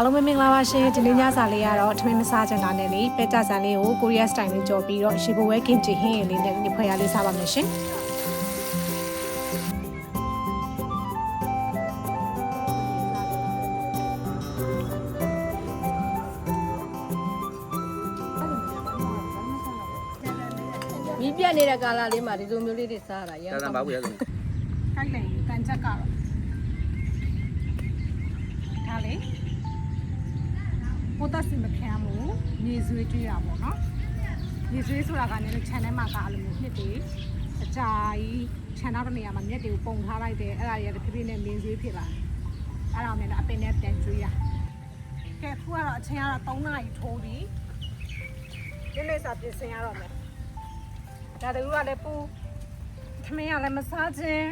အားလုံးပဲမင်္ဂလာပါရှင်ဒီနေ့ညစာလေးကတော့ထမင်းမစားချင်တာနဲ့လေပဲကြဆန်လေးကိုကိုရီးယားစတိုင်လေးကြော်ပြီးတော့ရှီဘိုဝဲကင်ချီဟင်းရည်လေးနဲ့ဒီဖွဲ့ရလေးစားပါမယ်ရှင်မီးပြတ်နေတဲ့ကာလလေးမှာဒီလိုမျိုးလေးတွေစားတာရမ်းတန်ပါဘူးရဆုံးကိုက်တယ်တန်ချက်ကတော့ဒါလေ ပိုတက်စင်မခံဘူးမြေဆွေးတွေ့ရပါတော့မြေဆွေးဆိုတာကလည်း channel မှာကအဲ့လိုမျိုးနှစ်တွေအကြာကြီး channel တစ်နေရာမှာမြက်တွေကိုပုံထားလိုက်တယ်အဲ့ဒါတွေကတဖြည်းဖြည်းနဲ့မင်းဆွေးဖြစ်လာအဲ့ဒါကိုလည်းအပင်နဲ့ပြန်ကျွေးရကဲခုကတော့အချိန်ကတော့3နာရီထိုးပြီဒီနေ့စာပြင်ဆင်ရတော့မယ်ဒါတူကလည်းပူသမင်းကလည်းမစားခြင်း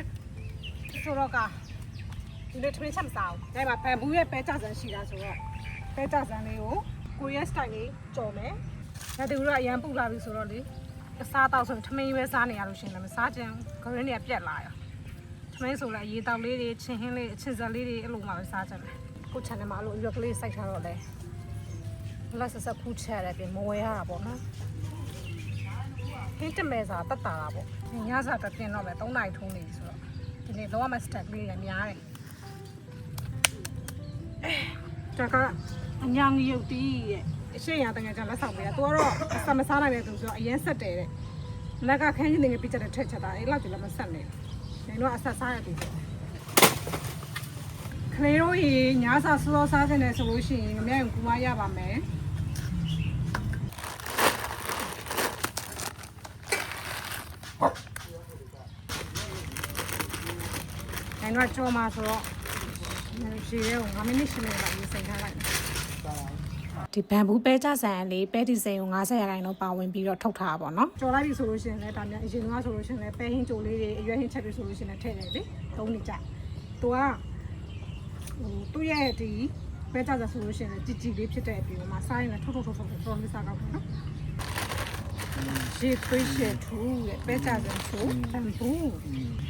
ဆိုတော့ကဒီလိုသမင်းချက်မစားဘူးဒါပေမဲ့ဘန်ဘူးရဲ့ပဲကြဆန်ရှိတာဆိုတော့ ပဲကြဆန်လေးကိုကိုရီးယားစတိုင်လေးကြော်မယ်ဒါတူကအရန်ပူလာပြီဆိုတော့လေအစားတော့ဆိုရင်သမင်းပဲစားနေရလို့ရှိရင်လည်းမစားခြင်းဂရင်းတွေကပြက်လာရောသမင်းဆိုလည်းရေတောက်လေးတွေချင်းဟင်းလေးအချင်းစက်လေးတွေအဲ့လိုမှပဲစားကြတယ်ကိုချန်တယ်မှာအဲ့လိုရွက်ကလေးစိုက်ထားတော့လေလက်ဆက်ဆက်ဖူးချရတယ်ပြင်မဝဲရတာပေါ့နော်ဟင်းတမဲစာတက်တာတာပေါ့ဒီညစာတက်တင်တော့ပဲ3နိုင်ထုံးနေပြီဆိုတော့ဒီနေ့လောကမစတက်လေးရများတယ်တက အညာငရုတ်တီးရဲ့အရှိရတကယ်ကြလက်ဆောင်ပေးတာသူကတော့အစမစားနိုင်တဲ့သူဆိုတော့အရင်ဆက်တယ်တဲ့လက်ကခန်းကြီးနေပြချက်တဲ့ထက်ချက်တာအဲ့လောက်ကြီးလည်းမဆက်နဲ့နေတော့အဆက်စားရတူပေါ့ခလေးတို့ရေညစာစောစောစားနေတယ်ဆိုလို့ရှိရင်မမြင်ကူမရပါမယ်။အဲ့တော့ကြောမှာဆိုတော့ရှည်ရဲကို9မိနစ်10မိနစ်လောက်ရေးစိန်ထားလိုက်။ ဒီဘန်ဘူးပဲကြဆန်လေးပဲဒီဇိန်ကို90ရာခိုင်နှုန်းပါဝင်ပြီးတော့ထုတ်ထားတာပေါ့နော်။ကြော်လိုက်ပြီဆိုလို့ရှိရင်လည်းဒါများအရင်ကဆိုလို့ရှိရင်လည်းပဲဟင်းကြိုလေးတွေအရွက်ဟင်းချက်တွေဆိုလို့ရှိရင်လည်းထည့်တယ်လေ။သုံးနေကြ။သူကဟိုသူ့ရဲ့ဒီပဲကြဆန်ဆိုလို့ရှိရင်လည်းကြည်ကြည်လေးဖြစ်တဲ့အပြင်မှာစားရင်လည်းထုတ်ထုတ်ထုတ်ထုတ်ထုတ်လေးစားကောင်းတယ်နော်။ရေသွေးရှည်ထူးရဲ့ပဲကြစံဆိုတန်ဘူး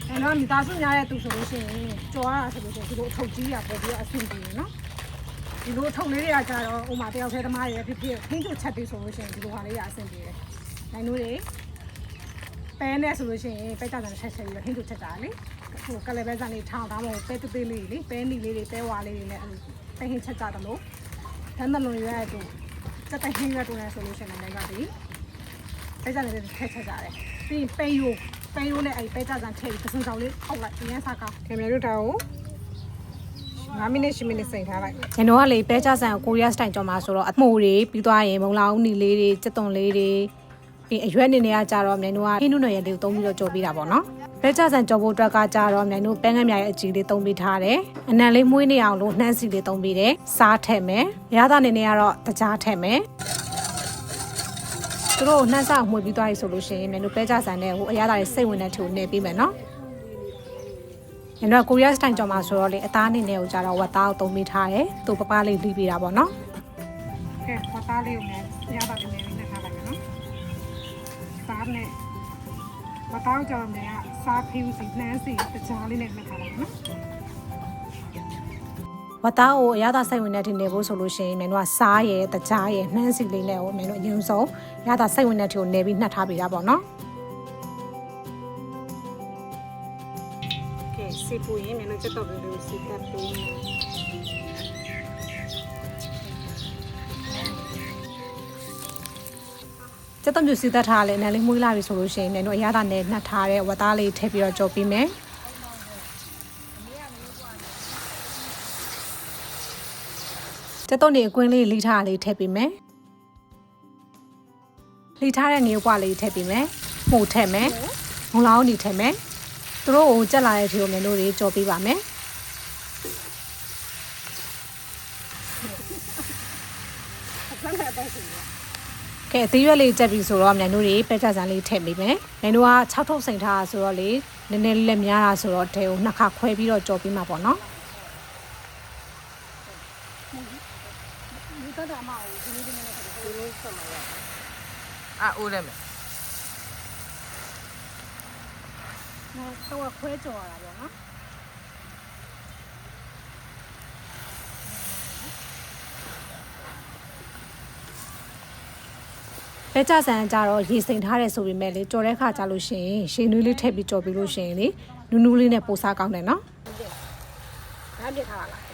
အဲ့တော့မိသားစုများရဲ့သူဆိုလို့ရှိရင်ကြော်ရတာဆိုလို့ရှိရင်ဒီလိုအထုပ်ကြီးရပေါ်ပြီးအဆင်ပြေနော် ဒီလိုအထုပ်လေးတွေကကြတော့ဥမာတယောက်တည်းသမားတွေဖြစ်ဖြစ်ခင်းချိုချက်ပြီးဆိုလို့ရှိရင်ဒီလိုဟာလေးရအဆင်ပြေတယ်နိုင်တို့တွေပဲနဲ့ဆိုလို့ရှိရင်ပဲကြစံချက်ချက်ပြီးတော့ခင်းချိုချက်တာလေဟိုကလည်းပဲစံလေးထောင်းထားမို့ပဲသေးသေးလေးလေပဲနီလေးတွေပဲဝါလေးတွေနဲ့အဲ့လိုပဲဟင်းချက်ကြတယ်လို့တန်းတလုံးရွက်တူစက်တိုင်ဟင်းရွက်တူနေဆိုလို့ရှိရင်လည်းကဒီပဲကြတယ်ထည့်ချက်ကြတယ်ပြီးရင်ပဲယိုပဲယိုနဲ့အဲ့ပဲကြစံထည့်ပြီးပစုံဆောင်လေးအောက်လိုက်ရမ်းစားကောင်းခင်ဗျားတို့ဒါကို 9မိနစ်10မိနစ်စိန်ထားလိုက်ကျွန်တော်ကလေပဲကြစံကိုရီးယားစတိုင်ကြော်မှာဆိုတော့အမှုတွေပြီးသွားရင်မုံလာဦးနီလေးတွေစက်သွန်လေးတွေပြီးအရွက်နေနေကကြတော့မြိုင်တို့ကဟင်းနုနယ်ရလေးကိုသုံးပြီးတော့ကြော်ပေးတာပေါ့နော်ပဲကြစံကြော်ဖို့အတွက်ကကြတော့မြိုင်တို့ပန်းကမ်းမြရဲ့အကြီးလေးသုံးပေးထားတယ်အနံလေးမွေးနေအောင်လို့နှမ်းစီလေးသုံးပေးတယ်စားထည့်မယ်ရသားနေနေကတော့တကြားထည့်မယ်သူတို့နှမ်းဆောင်မှုပြီးသွားပြီဆိုလို့ရှိရင် ਮੈਨੂੰ ပဲကြဆန်တဲ့ဟိုအရသာတွေစိတ်ဝင်တဲ့ထူနေပြီးမယ်နော်။ ။ကျွန်တော်ကိုရီးယားစတိုင်ကြော်မှာဆိုတော့လေအသားအနေနဲ့ကိုကြတော့ဝက်သားကိုသုံးပေးထားတယ်။သူ့ပပလေးလှီးပေးတာပေါ့နော်။ကဲဝက်သားလေးကိုလည်းရပါတယ်နေနဲ့ထားလိုက်မယ်နော်။သားနဲ့ဝက်သားကြော်မယ်ကစားဖြူစီနှမ်းစီတကြားလေးနဲ့မှတ်ထားလိုက်နော်။ဝတားကိုအရသာစိတ်ဝင်တဲ့ထင်နေဖို့ဆိုလို့ရှိရင်မင်းတို့ကစားရဲတကြားရဲနှမ်းစီလေးနဲ့ကိုမင်းတို့အရင်ဆုံးအရသာစိတ်ဝင်တဲ့ထင်ကိုနေပြီးနှက်ထားပေးတာပေါ့နော်။ ကဲစီပူရင် ਮੈਨੂੰ ချက်တော့ပြီးလို့စီတက်ပေးချက်တော့မျိုးစီတက်ထားလဲနည်းလေးမှုေးလာပြီဆိုလို့ရှိရင်လည်းအရသာနဲ့နှက်ထားတဲ့ဝတ်သားလေးထည့်ပြီးတော့ကြော်ပေးမယ်တက်တော့နေအကွင်းလေးလိထားလေးထည့်ပေးမယ်လိထားတဲ့ငရုတ်ပွားလေးထည့်ပေးမယ်မှုထည့်မယ်ငုံလောင်းနေထည့်မယ် သူတို့ကိုကြက်လာတဲ့ဒီကိုမျိုးတွေကြော်ပေးပါမယ်ကဲအသေးရွက်လေးကြက်ပြီဆိုတော့မြန်တို့တွေပဲကြစံလေးထည့်ပေးမယ်မြန်တို့က6ထုပ်စိန်ထားတာဆိုတော့လေနည်းနည်းလေးလက်များတာဆိုတော့တဲကိုနှစ်ခါခွဲပြီးတော့ကြော်ပေးမှာပေါ့နော်အာအိုးလည်းမယ် တော့ခွဲကြော်ရတာပေါ့နော်ဲကြဆန်ကြတော့ရေစိမ်ထားတယ်ဆိုပေမဲ့လေကြော်တဲ့ခါကြလို့ရှိရင်ရှင်နွေးလေးထည့်ပြီးကြော်ပြီးလို့ရှိရင်လေနူးနူးလေးနဲ့ပိုစားကောင်းတယ်နော်။ဒါပြစ်ထားပါလား။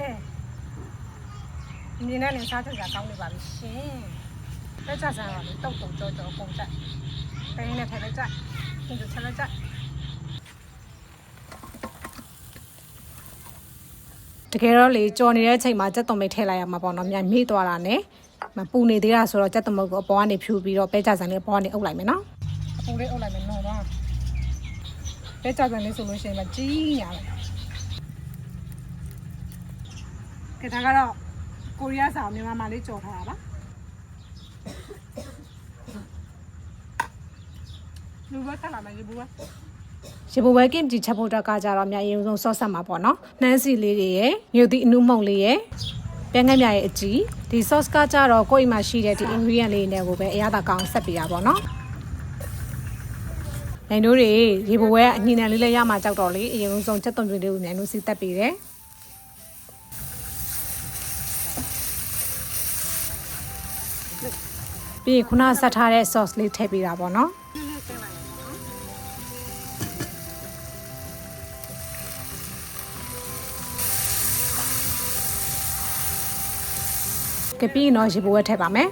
အဲမြင်နဲ့စားချက်ကြကောင်းနေပါပြီရှင်။ပဲကြဆန်ကလေတုတ်တုတ်ကြော်ကြော်ပုံကြိုက်။ပဲနဲ့ထည့်ပဲကြိုက်။ ပြင်ချက်လိုက်ကြ။တကယ်တော့လေကြော်နေတဲ့အချိန်မှာကြက်သွန်မိတ်ထည့်လိုက်ရမှာပေါ့နော်။မြန်မိသွားတာနဲ့မပူနေသေးတာဆိုတော့ကြက်သွန်မုတ်ကိုအပေါ်ကနေဖြူပြီးတော့ပဲကြဆန်လေးအပေါ်ကနေအုပ်လိုက်မယ်နော်။အပူလေးအုပ်လိုက်မယ်နော်တော့။ပဲကြဆန်လေးဆိုလို့ရှိရင်မကြီးညာလိုက်။ကဲဒါကတော့ကိုရီးယားစာမြန်မာမှာလေးကြော်ထားတာပါ။ လူဘက်ကလာမယ်လူဘက်ရေဘဝဲကင်တီချက်ဖို့တက်ကကြတော့အများကြီးဆုံးဆော့ဆက်မှာပေါ့နော်နှမ်းစီလေးတွေရယ်ညိုသည့်အနုမုံလေးရယ်ပြန်ငယ်မြရဲ့အကြည့်ဒီ sauce ကကြတော့ကိုယ့်အိမ်မှာရှိတဲ့ဒီ ingredient လေးတွေကိုပဲအရသာကောင်းဆက်ပေးတာပေါ့နော်နိုင်တို့တွေရေဘဝဲအညင်နံလေးလည်းရမှာကြောက်တော့လေအရင်ဆုံးချက်သွန်ပြင်းလေးကိုနိုင်တို့စီတက်ပေးတယ်ပြီးရင်ခုနဆက်ထားတဲ့ sauce လေးထည့်ပေးတာပေါ့နော် ကဲပြီးရင်တော့ရေဘဝက်ထည့်ပါမယ်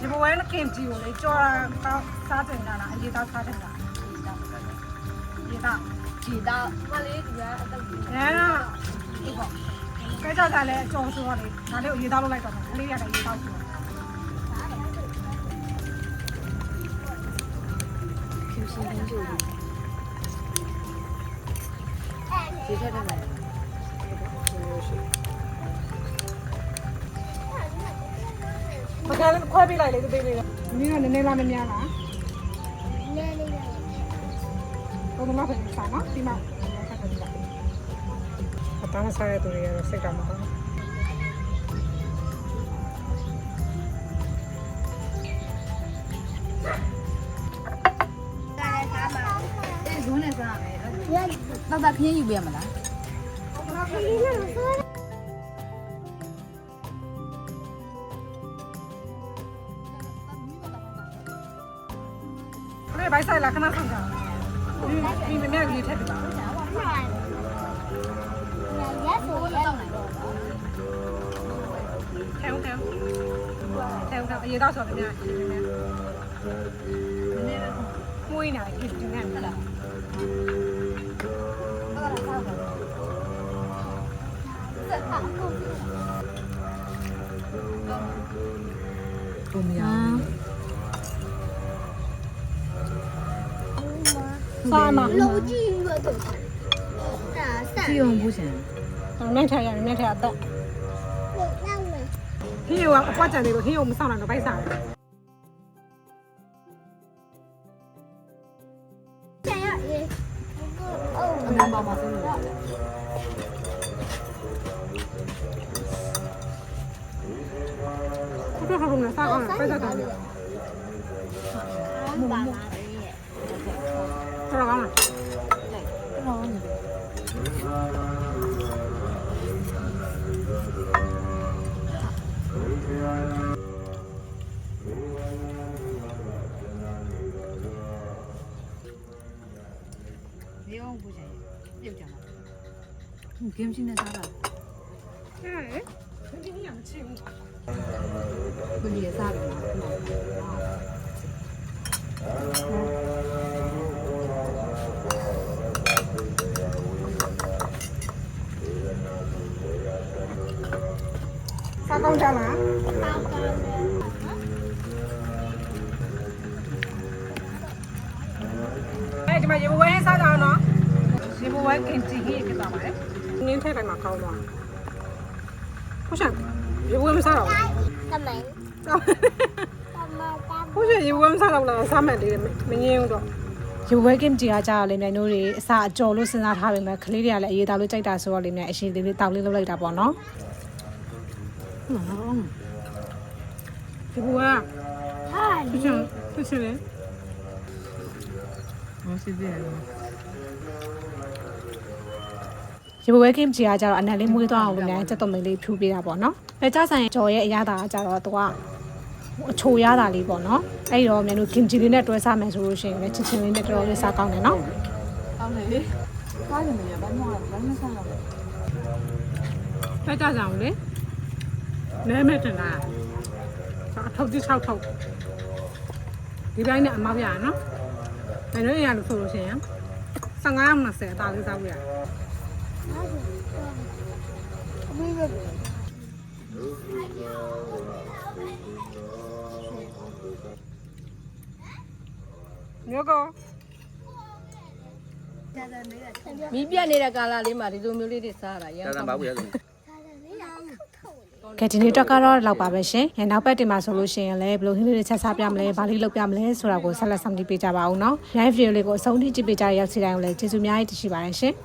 ရေဘဝက်နဲ့ကင်ဂျီကိုလေကြော်ကောင်းစားတင်တာလားအရေးသားစားတင်တာရေးသားဒီတော့မလေးဒီကအတုပ်ကြီးရဲတော့ဒီပေါ့ကဲကြော်တာလည်းအကျော်ဆိုတော့လေဒါလေးကိုရေးသားလုပ်လိုက်တော့မယ်ကလေးရတယ်ရေးသားဆိုတော့ဖြူရှင်းနေကြတယ်ဒီထက် မကလည်းခွဲပေးလိုက်လေသူပေးပေးတယ်မင်းကနည်းနည်းလားမများလားနည်းနည်းလေးဘုံမဖြစ်စားနော်ဒီမှာအတန်းစားရတဲ့သူတွေကတော့စိတ်ကမကောင်းဘူးကားကားမှာအဲဇွန်းနဲ့စားမယ်ရတော့တာခင်းယူ ပြရမလားခလေးဘိုက်ဆိုင်လာခဏဆောင်ကြဒီဒီမမြကြီးထက်ပြီလားရဆိုရထဲဦး ထဲဦးထဲဦးကအရေးတော့ဆိုတယ်မြနည်းနည်းမွေးနေတယ်ဒီနေ့ကလားကိုမရစားမှာလုံးကြည့်ရတော့ဒါစံကြည့်အောင်ဘူးရှင်နိုင်ထိုင်ရတယ်နိုင်ထိုင်အသက်လောက်မယ်ခင်းရောအ 사과를 뺏어다녀. 들어가면. 내용 보자. 이렇게 하나. 김신내 사람. 응. မ်းရှင်းနဲ့စားတာဟဲ့ဒီနေ့ရမချင်ဘူးဘယ်လိုစားလဲစားကောင်းကြလားပါပါလေအဲဒီမှာရေဘဝဲစားကြအောင်နော်ရေဘဝဲကင်တီဟင်းဖြစ်သွားပါတယ်ငင်းထည့်လိုက်မှာကောင်းသွား ဟုတ်ရှင်ရေဘူးမစားတော့ဘူးကမန်ကမန်ကမန်ဟုတ်ရှင်ရေဘူးမစားတော့လားစားမှန်တယ်မငင်းဘူးတော့ရေဝဲကင်တီအားကြတော့လေမြိုင်တို့တွေအစာအကျော်လို့စဉ်းစားထားပေမဲ့ကလေးတွေကလည်းအရေးသားလို့ကြိုက်တာဆိုတော့လေမြိုင်အရှင်သေးလေးတောက်လေးလုပ်လိုက်တာပေါ့နော်ဒီကွာဟာဒီချင်ဒီချင်လေဟောစီတယ် ရေဘဝဲကင်းကြီးကကြတော့အနက်လေးမွေးသွားအောင်လို့လည်းစက်သွန်မင်းလေးဖြူပေးတာပေါ့နော်ပဲကြဆိုင်ကြော်ရဲ့အရသာကကြတော့သူကအချိုရတာလေးပေါ့နော်အဲ့တော့မြန်တို့ကင်ဂျီလေးနဲ့တွဲစားမယ်ဆိုလို့ရှိရင်လည်းချစ်ချင်းလေးနဲ့တော်တော်လေးစားကောင်းတယ်နော်ကောင်းတယ်လေကားနေရဘာမှဘာမှဆန်းတော့ပဲကြဆိုင်လေလဲမဲ့တင်တာအထုပ်တိ၆ထုပ်ဒီတိုင်းနဲ့အမပြရနော်အဲ့တော့အရာလို့ဆိုလို့ရှိရင်15ရောက်20အသားလေးစားလို့ရတယ် မျိုးကောမီးပြတ်နေတဲ့ကာလလေးမှာဒီလိုမျိုးလေးတွေစားတာရမ်းဒါကောသာင်းပါပါဘူးရသူကဲဒီနေ့တော့ကတော့လောက်ပါပဲရှင်။နောက်ပတ်တင်မှာဆိုလို့ရှိရင်လည်းဘယ်လိုဟင်းလေးတွေချက်စားပြမလဲ၊ဘာလေးလုပ်ပြမလဲဆိုတာကိုဆက်လက်ဆောင်ကြည့်ပေးကြပါဦးနော်။ live video လေးကိုအဆုံးထိကြည့်ပေးကြတဲ့ရောက်စီတိုင်းကိုလည်းကျေးဇူးအများကြီးတင်ရှိပါတယ်ရှင်။